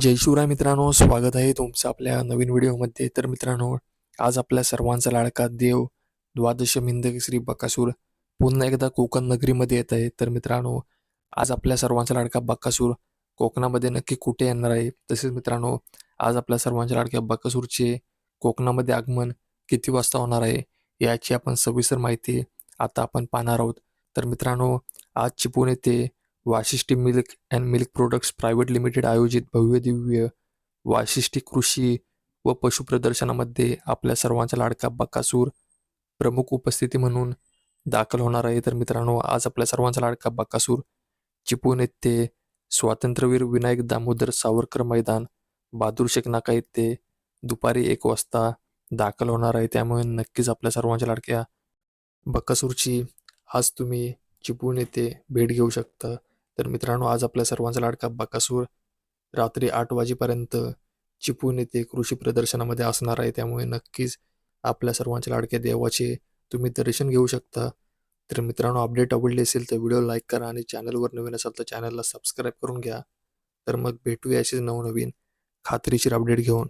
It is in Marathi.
जय शिवराय मित्रांनो स्वागत आहे तुमचं आपल्या नवीन व्हिडिओमध्ये. तर मित्रांनो आज आपल्या सर्वांचा लाडका देव द्वादश श्री बकासूर पुन्हा एकदा कोकण नगरीमध्ये येत आहे. तर मित्रांनो आज आपल्या सर्वांचा लाडका बकासूर कोकणामध्ये नक्की कुठे येणार आहे? तसेच मित्रांनो आज आपल्या सर्वांच्या लाडक्या बकासूरचे कोकणामध्ये आगमन किती वाजता होणार आहे? याची आपण सविस्तर माहिती आता आपण पाहणार आहोत. तर मित्रांनो आज चिपळूण येथे Vashishti milk and milk products private limited आयोजित भव्य दिव्य वाशिष्ठी कृषी व पशु प्रदर्शनामध्ये आपल्या सर्वांचा लाडका बकासूर प्रमुख उपस्थिती म्हणून दाखल होणार आहे. तर मित्रांनो आज आपल्या सर्वांचा लाडका बकासूर चिपळूण येथे स्वातंत्र्यवीर विनायक दामोदर सावरकर मैदान बहादूर शेख नाका येथे दुपारी एक वाजता दाखल होणार आहे. त्यामुळे नक्कीच आपल्या सर्वांच्या लाडक्या बकासूरची आज तुम्ही चिपळूण येथे भेट घेऊ शकता. तर मित्रांनो आज आपल्या सर्वांचा लाडका बकासूर रात्री आठ वाजेपर्यंत चिपून येथे कृषी प्रदर्शनामध्ये असणार आहे. त्यामुळे नक्कीच आपल्या सर्वांच्या लाडक्या देवाचे तुम्ही दर्शन घेऊ शकता. तर मित्रांनो अपडेट आवडली असेल तर व्हिडिओ लाईक करा आणि चॅनलवर नवीन असाल तर चॅनलला सबस्क्राईब करून घ्या. तर मग भेटूया असेच नवनवीन खात्रीशीर अपडेट घेऊन.